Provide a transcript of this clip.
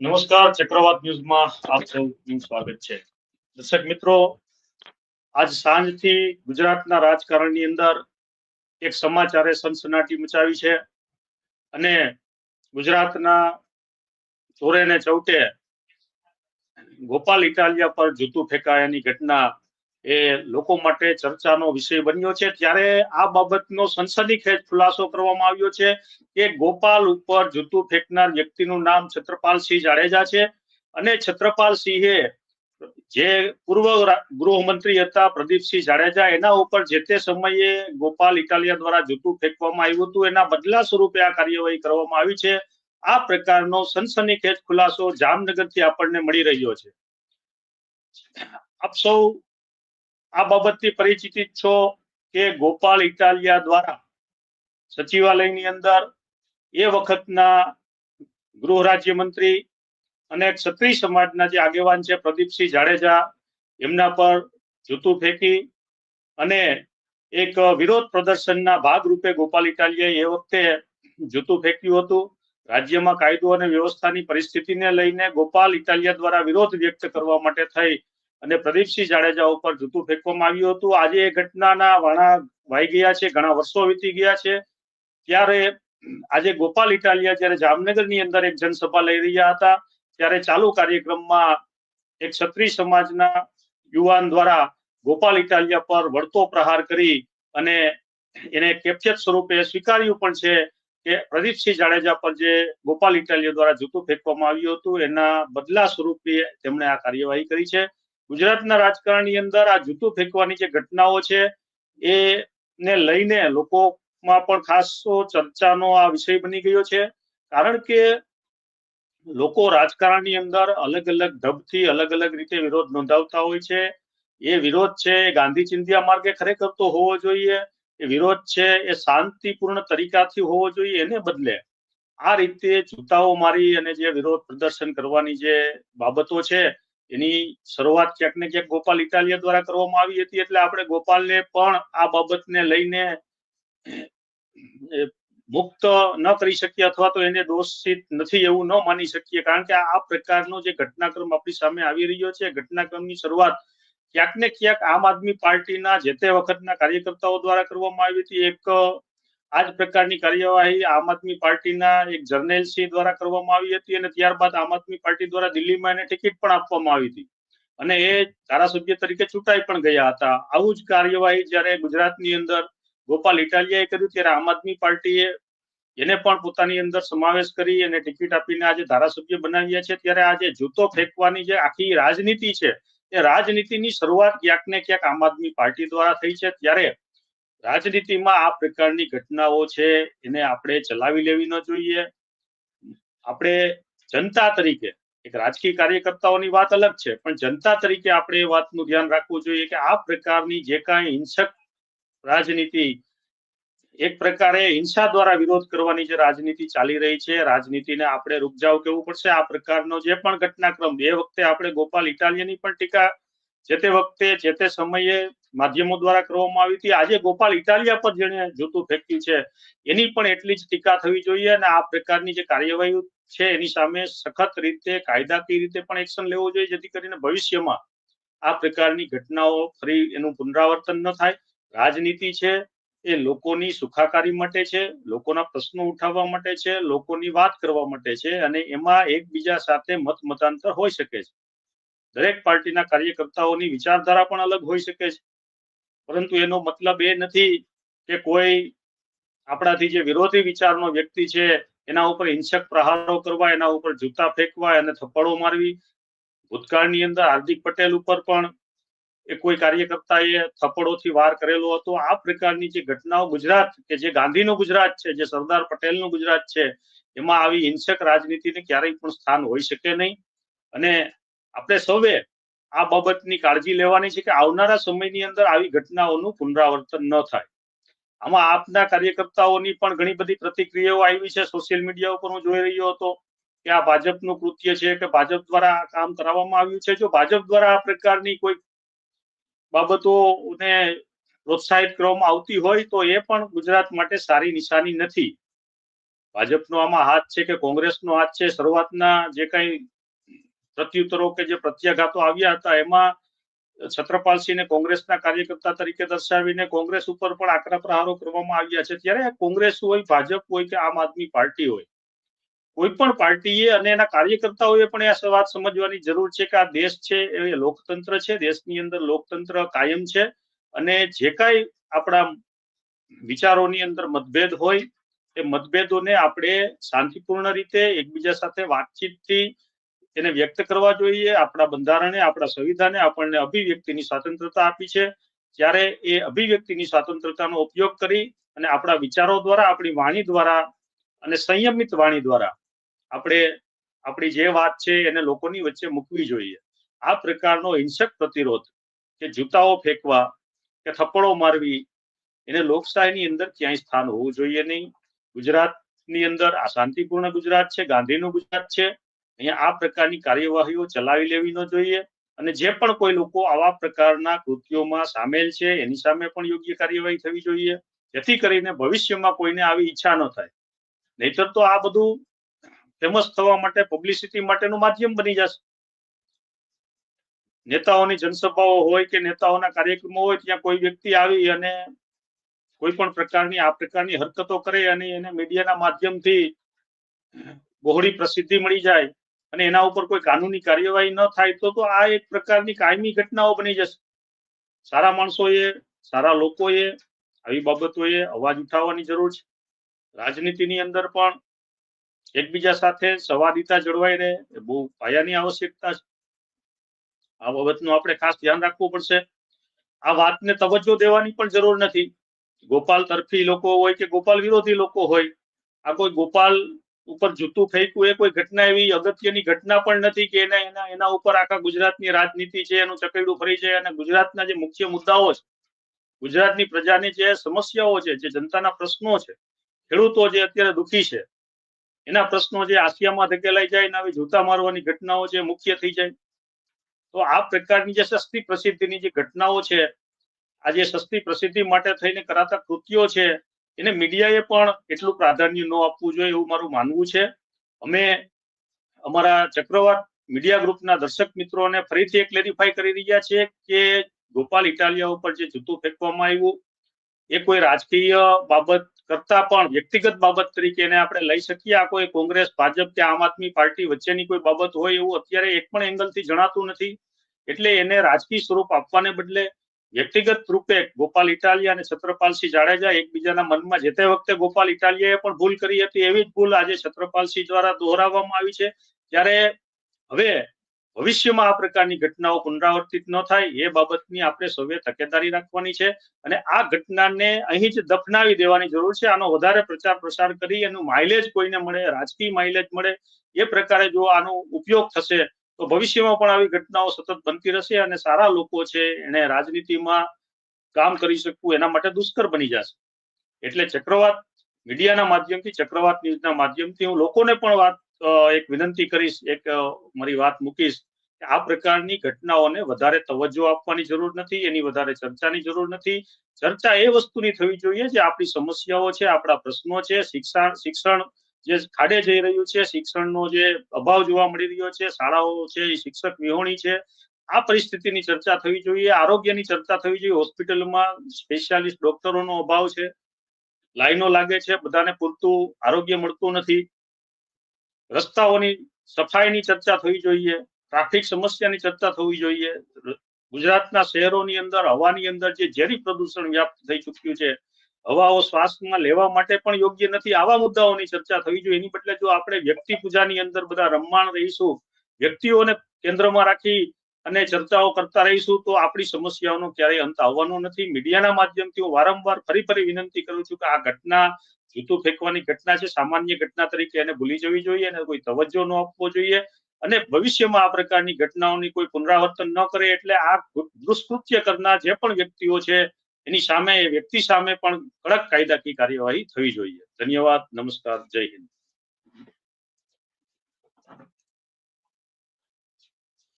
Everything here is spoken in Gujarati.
નમસ્કાર, ચક્રવાત ન્યૂઝમાં આપ સૌનું સ્વાગત છે. દર્શક મિત્રો, આજ સાંજથી ગુજરાતના રાજકારણની અંદર એક સમાચારે સનસનાટી મચાવી છે અને ગુજરાતના ચોરે ને ચૌટે ગોપાલ ઇટાલિયા પર જૂતું ફેંકાયાની ઘટના એ લોકો માટે ચર્ચાનો વિષય બન્યો છે. ત્યારે આ બાબતનો સંસદીખેજ ખુલાસો કરવામાં આવ્યો છે કે ગોપાલ ઉપર જૂતું ફેંકનાર વ્યક્તિનું નામ છત્રપાલસિંહ જાડેજા છે અને છત્રપાલસિંહે જે પૂર્વ ગૃહમંત્રી હતા પ્રદીપસિંહ જાડેજા, એના ઉપર જે તે સમયે ગોપાલ ઇટાલિયા દ્વારા જૂતું ફેંકવામાં આવ્યું હતું, એના બદલા સ્વરૂપે આ કાર્યવાહી કરવામાં આવી છે. આ પ્રકારનો સનસનીખેજ ખુલાસો જામનગરથી આપણને મળી રહ્યો છે. આપ સૌ આ બાબતથી પરિચિત છો કે ગોપાલ ઇટાલિયા દ્વારા સચિવાલયની અંદર એ વખતના ગૃહ રાજ્યમંત્રી અને ક્ષત્રિય સમાજના જે આગેવાન છે પ્રદીપસિંહ જાડેજા, એમના પર જૂતું ફેંકી અને એક વિરોધ પ્રદર્શનના ભાગરૂપે ગોપાલ ઇટાલિયાએ એ વખતે જૂતું ફેંક્યું હતું. રાજ્યમાં કાયદો અને વ્યવસ્થાની પરિસ્થિતિને લઈને ગોપાલ ઇટાલિયા દ્વારા વિરોધ વ્યક્ત કરવા માટે થઈ અને પ્રદીપસિંહ જાડેજા ઉપર જૂતું ફેંકવામાં આવ્યું હતું. આજે એ ઘટનાના વાણા વાઈ ગયા છે, ઘણા વર્ષો વીતી ગયા છે. ત્યારે આજે ગોપાલ ઇટાલિયા જ્યારે જામનગરની અંદર એક જનસભા લઈ રહ્યા હતા, ત્યારે ચાલુ કાર્યક્રમમાં એક ક્ષત્રિય સમાજના યુવાન દ્વારા ગોપાલ ઇટાલિયા પર વળતો પ્રહાર કરી અને એને કેપ્ચર સ્વરૂપે સ્વીકાર્યું પણ છે કે પ્રદીપસિંહ જાડેજા પર જે ગોપાલ ઇટાલિયા દ્વારા જૂતું ફેંકવામાં આવ્યું હતું, એના બદલા સ્વરૂપે તેમણે આ કાર્યવાહી કરી છે. ગુજરાતના રાજકારણની અંદર આ જૂતું ફેંકવાની જે ઘટનાઓ છે એ ને લઈને લોકોમાં પણ ખાસ ચર્ચાનો આ વિષય બની ગયો છે. કારણ કે લોકો રાજકારણની અંદર અલગ અલગ ઢબથી અલગ અલગ રીતે વિરોધ નોંધાવતા હોય છે. એ વિરોધ છે ગાંધી ચિંધ્યા માર્ગે ખરેખર તો હોવો જોઈએ. એ વિરોધ છે એ શાંતિપૂર્ણ તરીકાથી હોવો જોઈએ એને બદલે આ રીતે જૂતાઓ મારી અને જે વિરોધ પ્રદર્શન કરવાની જે બાબતો છે એની શરૂઆત ક્યાંક ને ક્યાંક ગોપાલ ઇટાલિયા દ્વારા કરવામાં આવી હતી એટલે આપણે ગોપાલને પણ આ બાબતને લઈને મુક્ત ન કરી શકીએ અથવા તો એને દોષિત નથી એવું ન માની શકીએ. કારણ કે આ પ્રકારનો જે ઘટનાક્રમ આપણી સામે આવી રહ્યો છે, ઘટનાક્રમની શરૂઆત ક્યાંક ને ક્યાંક આમ આદમી પાર્ટીના જે તે વખતના કાર્યકર્તાઓ દ્વારા કરવામાં આવી હતી. એક આ જ પ્રકારની કાર્યવાહી આમ આદમી પાર્ટીના એક જર્નેલસિંહ દ્વારા કરવામાં આવી હતી અને ત્યારબાદ આમ આદમી પાર્ટી દ્વારા દિલ્હીમાં એને ટિકિટ પણ આપવામાં આવી હતી. અને એ ધારાસભ્ય તરીકે ચૂંટાઈ પણ ગયા હતા. આવું જ કાર્યવાહી જ્યારે ગુજરાતની અંદર ગોપાલ ઇટાલિયાએ કર્યું ત્યારે આમ આદમી પાર્ટીએ એને પણ પોતાની અંદર સમાવેશ કરી અને ટિકિટ આપીને આજે ધારાસભ્ય બનાવ્યા છે. ત્યારે આજે જૂતો ફેંકવાની જે આખી રાજનીતિ છે, એ રાજનીતિની શરૂઆત ક્યાંક ને ક્યાંક આમ આદમી પાર્ટી દ્વારા થઈ છે. ત્યારે રાજનીતિમાં આ પ્રકારની ઘટનાઓ છે, એને આપણે ચલાવી લેવી ન જોઈએ. આપણે જનતા તરીકે, એક રાજકીય કાર્યકર્તાઓની વાત અલગ છે, પણ જનતા તરીકે આપણે એ વાતનું ધ્યાન રાખવું જોઈએ કે આ પ્રકારની જે કાંઈ હિંસક રાજનીતિ, એક પ્રકારે હિંસા દ્વારા વિરોધ કરવાની જે રાજનીતિ ચાલી રહી છે, રાજનીતિને આપણે રૂપજાવ કેવું પડશે? આ પ્રકારનો જે પણ ઘટનાક્રમ, એ વખતે આપણે ગોપાલ ઇટાલિયાની પણ ટીકા, જે તે વખતે, જે તે સમયે માધ્યમો દ્વારા કરવામાં આવી હતી. આજે ગોપાલ ઇટાલિયા પર જેને જૂતું ફેંક્યું છે, એની પણ એટલી જ ટીકા થવી જોઈએ અને આ પ્રકારની જે કાર્યવાહી છે, એની સામે સખત રીતે, કાયદાકીય રીતે પણ એક્શન લેવું જોઈએ, જેથી કરીને ભવિષ્યમાં આ પ્રકારની ઘટનાઓ ફરી એનું પુનરાવર્તન ન થાય. રાજનીતિ છે, એ લોકોની સુખાકારી માટે છે, લોકોના પ્રશ્નો ઉઠાવવા માટે છે, લોકોની વાત કરવા માટે છે અને એમાં એકબીજા સાથે મત મતાંતર હોઈ શકે છે. દરેક પાર્ટીના કાર્યકર્તાઓની વિચારધારા પણ અલગ હોઈ શકે છે. પરંતુ એનો મતલબ એ નથી કે કોઈ આપણાથી જે વિરોધી વિચારનો વ્યક્તિ છે, એના ઉપર હિંસક પ્રહારો કરવા, એના ઉપર જૂતા ફેંકવા અને થપ્પડો મારવી. ભૂતકાળની અંદર હાર્દિક પટેલ ઉપર પણ એ કોઈ કાર્યકર્તાએ થપ્પડોથી વાર કરેલો હતો. આ પ્રકારની જે ઘટનાઓ ગુજરાત કે જે ગાંધીનું ગુજરાત છે, જે સરદાર પટેલનું ગુજરાત છે, એમાં આવી હિંસક રાજનીતિને ક્યારેય પણ સ્થાન હોઈ શકે નહીં. અને આપણે સૌએ આ બાબતની કાળજી લેવાની છે કે આવનારા સમયની અંદર આવી ઘટનાઓનું પુનરાવર્તન ન થાય. આમાં આપના કાર્યકર્તાઓની પણ ઘણી બધી પ્રતિક્રિયાઓ આવી છે. સોશિયલ મીડિયા ઉપર હું જોઈ રહ્યો હતો કે આ ભાજપનું કૃત્ય છે કે ભાજપ દ્વારા આ કામ કરાવવામાં આવ્યું છે. જો ભાજપ દ્વારા આ પ્રકારની કોઈ બાબતોને પ્રોત્સાહિત કરવામાં આવતી હોય તો એ પણ ગુજરાત માટે સારી નિશાની નથી. ભાજપનો આમાં હાથ છે કે કોંગ્રેસનો હાથ છે. શરૂઆતના જે કઈ પ્રત્યુત્તરો કે જે પ્રત્યાઘાતો આવ્યા હતા, એમાં છત્રપાલસિંહને કોંગ્રેસના કાર્યકર્તા તરીકે દર્શાવીને કોંગ્રેસ ઉપર પણ આકરા પ્રહારો કરવામાં આવ્યા છે. ત્યારે કોંગ્રેસ હોય, ભાજપ હોય કે આમ આદમી પાર્ટી હોય, કોઈ પણ પાર્ટીએ અને એના કાર્યકર્તાઓએ પણ આ વાત સમજવાની જરૂર છે કે આ દેશ છે, એ લોકતંત્ર છે, દેશની અંદર લોકતંત્ર કાયમ છે અને જે કાંઈ આપણા વિચારોની અંદર મતભેદ હોય, એ મતભેદોને આપણે શાંતિપૂર્ણ રીતે એકબીજા સાથે વાતચીતથી એને વ્યક્ત કરવા જોઈએ. આપણા બંધારણે, આપણા સંવિધાને આપણને અભિવ્યક્તિની સ્વતંત્રતા આપી છે. ત્યારે એ અભિવ્યક્તિની સ્વતંત્રતાનો ઉપયોગ કરી અને આપણા વિચારો દ્વારા, આપણી વાણી દ્વારા અને સંયમિત વાણી દ્વારા આપણે આપણી જે વાત છે એને લોકોની વચ્ચે મૂકવી જોઈએ. આ પ્રકારનો હિંસક પ્રતિરોધ કે જૂતાઓ ફેંકવા કે થપ્પડો મારવી, એને લોકશાહીની અંદર ક્યાંય સ્થાન હોવું જોઈએ નહીં. ગુજરાતની અંદર આ શાંતિપૂર્ણ ગુજરાત છે. ગાંધીનું ગુજરાત છે. અહીંયા આ પ્રકારની કાર્યવાહીઓ ચલાવી લેવી ન જોઈએ અને જે પણ કોઈ લોકો આવા પ્રકારના કૃત્યોમાં સામેલ છે, એની સામે પણ યોગ્ય કાર્યવાહી થવી જોઈએ, જેથી કરીને ભવિષ્યમાં કોઈને આવી ઈચ્છા ન થાય. નહીતર તો આ બધું ફેમસ થવા માટે પબ્લિસિટી માટેનું માધ્યમ બની જશે. નેતાઓની જનસભાઓ હોય કે નેતાઓના કાર્યક્રમો હોય, ત્યાં કોઈ વ્યક્તિ આવી અને કોઈ પણ પ્રકારની, આ પ્રકારની હરકતો કરે અને એને મીડિયાના માધ્યમથી બહોળી પ્રસિદ્ધિ મળી જાય અને એના ઉપર કોઈ કાનૂની કાર્યવાહી ન થાય તો તો આ એક પ્રકારની કાયમી ઘટનાઓ બની જશે. સારા માણસોએ, સારા લોકોએ આવી બાબતોએ અવાજ ઉઠાવવાની જરૂર છે. રાજનીતિની અંદર પણ એકબીજા સાથે સંવાદિતા જળવાઈ રહે, એ બહુ પાયાની આવશ્યકતા છે. આ બાબતનું આપણે ખાસ ધ્યાન રાખવું પડશે. આ વાતને તવજ્જો દેવાની પણ જરૂર નથી. ગોપાલ તરફી લોકો હોય કે ગોપાલ વિરોધી લોકો હોય, આ કોઈ ગોપાલ ઉપર જૂતું ફેંકવું એ કોઈ ઘટના એવી અગત્યની ઘટના પણ નથી કે એના એના એના ઉપર આખા ગુજરાતની રાજનીતિ છે, એનું ચકેડું ફરી છે અને ગુજરાતના જે મુખ્ય મુદ્દાઓ છે, ગુજરાતની પ્રજાની જે સમસ્યાઓ છે, જે જનતાના પ્રશ્નો છે, ખેડૂતો જે અત્યારે દુખી છે, એના પ્રશ્નો જે આસિયામાં ધકેલાઈ જાય ને જૂતા મારવાની ઘટનાઓ જે મુખ્ય થઈ જાય, તો આ પ્રકારની જે સસ્તી પ્રસિદ્ધિની જે ઘટનાઓ છે, આ જે સસ્તી પ્રસિદ્ધિ માટે થઈને કરાતા કૃત્યો છે એને મીડિયાએ પણ એટલું પ્રાધાન્ય ન આપવું જોઈએ એવું મારું માનવું છે. અમે અમારા ચક્રવાત મીડિયા ગ્રુપના દર્શક મિત્રોને ફરીથી એક ક્લેરિફાઈ કરી રહ્યા છીએ કે ગોપાલ ઇટાલિયા ઉપર જે જૂતું ફેંકવામાં આવ્યું, એ કોઈ રાજકીય બાબત કરતા પણ વ્યક્તિગત બાબત તરીકે એને આપણે લઈ શકીએ. આ કોઈ કોંગ્રેસ, ભાજપ કે આમ આદમી પાર્ટી વચ્ચેની કોઈ બાબત હોય એવું અત્યારે એક પણ એંગલથી જણાતું નથી. એટલે એને રાજકીય સ્વરૂપ આપવાને બદલે વ્યક્તિગત રૂપે ગોપાલ ઇટાલિયા અને છત્રપાલસિંહ જાડેજા એકબીજાના મનમાં જે તે વખતે ગોપાલ ઇટાલિયાએ પણ ભૂલ કરી હતી, એવી જ ભૂલ આજે છત્રપાલસિંહ દ્વારા દોહરાવવામાં આવી છે. ત્યારે હવે ભવિષ્યમાં આ પ્રકારની ઘટનાઓ પુનરાવર્તિત ન થાય, એ બાબતની આપણે સૌએ તકેદારી રાખવાની છે અને આ ઘટનાને અહીં જ દફનાવી દેવાની જરૂર છે. આનો વધારે પ્રચાર પ્રસાર કરી એનું માઇલેજ કોઈને મળે, રાજકીય માઇલેજ મળે, એ પ્રકારે જો આનો ઉપયોગ થશે તો ભવિષ્યમાં પણ આવી ઘટનાઓ સતત બનતી રહેશે અને સારા લોકો છે એને રાજનીતિમાં કામ કરી શકવું એના માટે દુષ્કર બની જશે. એટલે ચક્રવાત મીડિયાના માધ્યમથી, ચક્રવાત ન્યૂઝના માધ્યમથી હું લોકોને પણ વાત એક વિનંતી કરીશ, એક મારી વાત મૂકીશ કે આ પ્રકારની ઘટનાઓને વધારે તવજ્જો આપવાની જરૂર નથી, એની વધારે ચર્ચાની જરૂર નથી. ચર્ચા એ વસ્તુની થવી જોઈએ જે આપણી સમસ્યાઓ છે, આપણા પ્રશ્નો છે, શિક્ષણ શિક્ષણ જે ખાડે જઈ રહ્યું છે, શિક્ષણનો જે અભાવ જોવા મળી રહ્યો છે, શાળાઓ છે શિક્ષક વિહોણી છે, આ પરિસ્થિતિની ચર્ચા થવી જોઈએ, આરોગ્યની ચર્ચા થવી જોઈએ. હોસ્પિટલમાં સ્પેશિયાલિસ્ટ ડોક્ટરોનો અભાવ છે, લાઈનો લાગે છે, બધાને પૂરતું આરોગ્ય મળતું નથી. રસ્તાઓની સફાઈની ચર્ચા થવી જોઈએ, ટ્રાફિક સમસ્યાની ચર્ચા થવી જોઈએ. ગુજરાતના શહેરોની અંદર, હવાની અંદર જે ઝેરી પ્રદૂષણ વ્યાપ્ત થઈ ચૂક્યું છે હવાઓ શ્વાસમાં લેવા માટે પણ યોગ્ય નથી. આવા મુદ્દાઓની ચર્ચા થવી જોઈએ. એની બદલે જો આપણે વ્યક્તિ પૂજાની અંદર બધા રમમાણ રહીશું, વ્યક્તિઓને કેન્દ્રમાં રાખી અને ચર્ચાઓ કરતા રહીશું, તો આપણી સમસ્યાઓનો ક્યારેય અંત આવવાનો નથી. મીડિયાના માધ્યમથી હું વારંવાર ફરી ફરી વિનંતી કરું છું કે આ ઘટના જૂતું ફેંકવાની ઘટના છે, સામાન્ય ઘટના તરીકે એને ભૂલી જવી જોઈએ અને કોઈ તવજ્જો ન આપવો જોઈએ. અને ભવિષ્યમાં આ પ્રકારની ઘટનાઓની કોઈ પુનરાવર્તન ન કરે, એટલે આ દુષ્કૃત્ય કરનાર જે પણ વ્યક્તિઓ છે એની સામે વ્યક્તિ સામે પણ કડક કાયદાકીય કાર્યવાહી થવી જોઈએ. ધન્યવાદ નમસ્કાર જય હિન્દ.